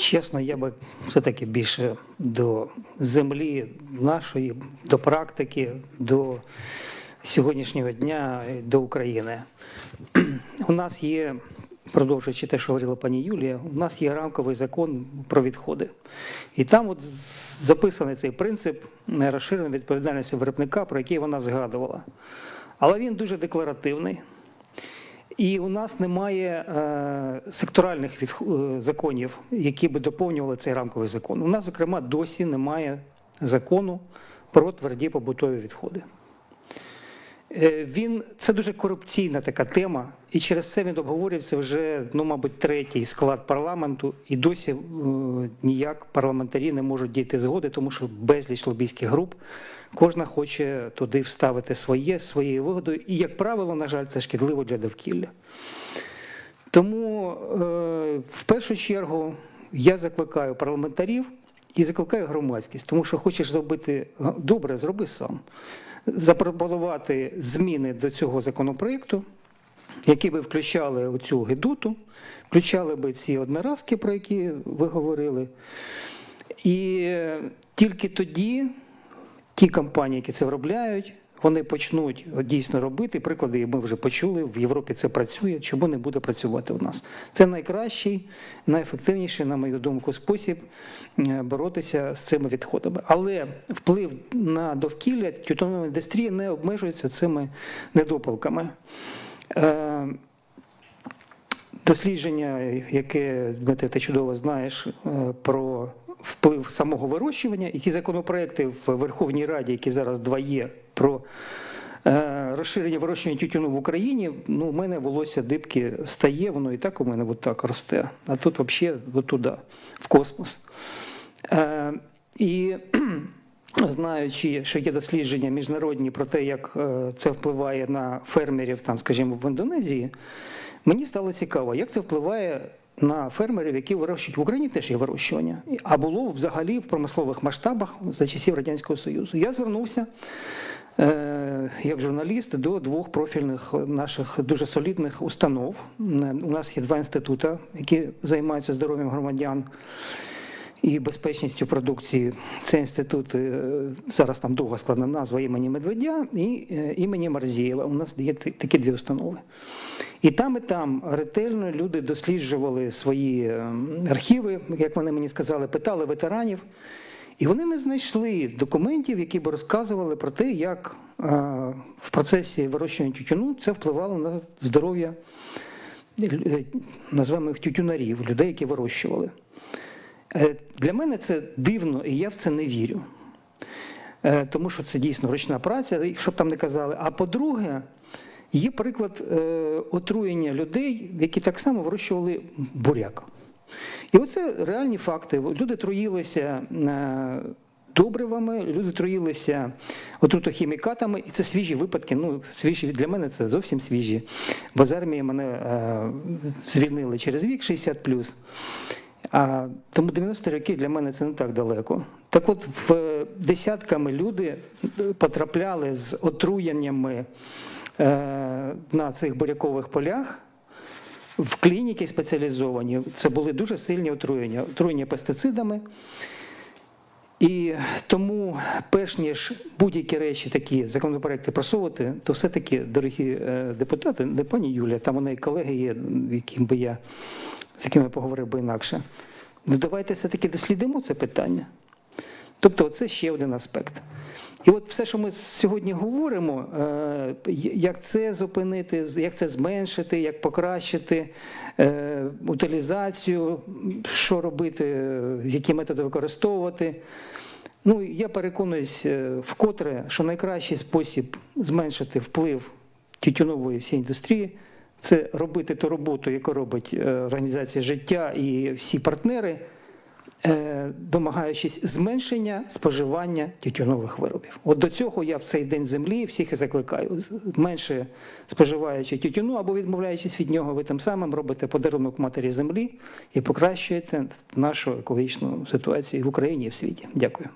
Чесно, я би все-таки більше до землі нашої, до практики, до сьогоднішнього дня, до України. У нас є, продовжуючи те, що говорила пані Юлія, у нас є рамковий закон про відходи. І там от записаний цей принцип розширеної відповідальності виробника, про який вона згадувала. Але він дуже декларативний. І у нас немає е, секторальних відх- е, законів, які би доповнювали цей рамковий закон. У нас, зокрема, досі немає закону про тверді побутові відходи. Е, Він це дуже корупційна така тема, і через це він обговорюється вже, ну, мабуть, третій склад парламенту, і досі е, ніяк парламентарі не можуть дійти згоди, тому що безліч лобійських груп. Кожна хоче туди вставити своє, своєю вигодою, і, як правило, на жаль, це шкідливо для довкілля. Тому е, в першу чергу я закликаю парламентарів і закликаю громадськість, тому що хочеш зробити добре, зроби сам. Запропонувати зміни до цього законопроекту, які би включали оцю гедуту, включали би ці одноразки, про які ви говорили. І е, тільки тоді ті компанії, які це виробляють, вони почнуть дійсно робити. Приклади ми вже почули. В Європі це працює. Чому не буде працювати у нас? Це найкращий, найефективніший, на мою думку, спосіб е, боротися з цими відходами. Але вплив на довкілля тютюнової індустрії не обмежується цими недопалками. Е, Дослідження, яке Дмитре, ти чудово знаєш е, про вплив самого вирощування, і ті законопроекти в Верховній Раді, які зараз два є, про е, розширення вирощування тютюну в Україні. Ну, у мене волосся дибки стає, воно і так у мене от росте, а тут взагалі от туди, в космос. Е, і знаючи, що є дослідження міжнародні про те, як е, це впливає на фермерів, там, скажімо, в Індонезії, мені стало цікаво, як це впливає на фермерів, які вирощують в Україні теж є вирощування, а було взагалі в промислових масштабах за часів Радянського Союзу. Я звернувся е, як журналіст до двох профільних наших дуже солідних установ. Е, У нас є два інститути, які займаються здоров'ям громадян і безпечністю продукції. Це інститут, е, зараз там довга складна назва імені Медведя і е, імені Марзієва. У нас є такі дві установи. І там, і там ретельно люди досліджували свої е, архіви, як вони мені сказали, питали ветеранів. І вони не знайшли документів, які б розказували про те, як е, в процесі вирощування тютюну це впливало на здоров'я, назвемо їх тютюнарів, людей, які вирощували. Е, Для мене це дивно, і я в це не вірю. Е, Тому що це дійсно ручна праця, і щоб там не казали. А по-друге, є приклад е, отруєння людей, які так само вирощували буряк. І оце реальні факти. Люди труїлися добривами, люди труїлися отрутохімікатами, і це свіжі випадки. Ну, свіжі для мене це зовсім свіжі. Бо з армії мене звільнили через вік 60 а, тому 90 роки для мене це не так далеко. Так от, в десятками люди потрапляли з отруєннями е, на цих бурякових полях в клініки спеціалізовані. Це були дуже сильні отруєння, отруєння пестицидами. І тому, перш ніж будь-які речі, такі законопроекти просувати, то все-таки, дорогі е, депутати, не пані Юлія, там у неї колеги є, яким би я, з якими я поговорив би інакше. Давайте все-таки дослідимо це питання. Тобто, це ще один аспект. І от все, що ми сьогодні говоримо, е, як це зупинити, як це зменшити, як покращити е, утилізацію, що робити, які методи використовувати. Ну, я переконуюсь е, вкотре, що найкращий спосіб зменшити вплив тютюнової всієї індустрії це робити ту роботу, яку робить організація життя і всі партнери, домагаючись зменшення споживання тютюнових виробів. От до цього я в цей день землі всіх і закликаю. Менше споживаючи тютюну або відмовляючись від нього, ви тим самим робите подарунок матері землі і покращуєте нашу екологічну ситуацію в Україні і в світі. Дякую.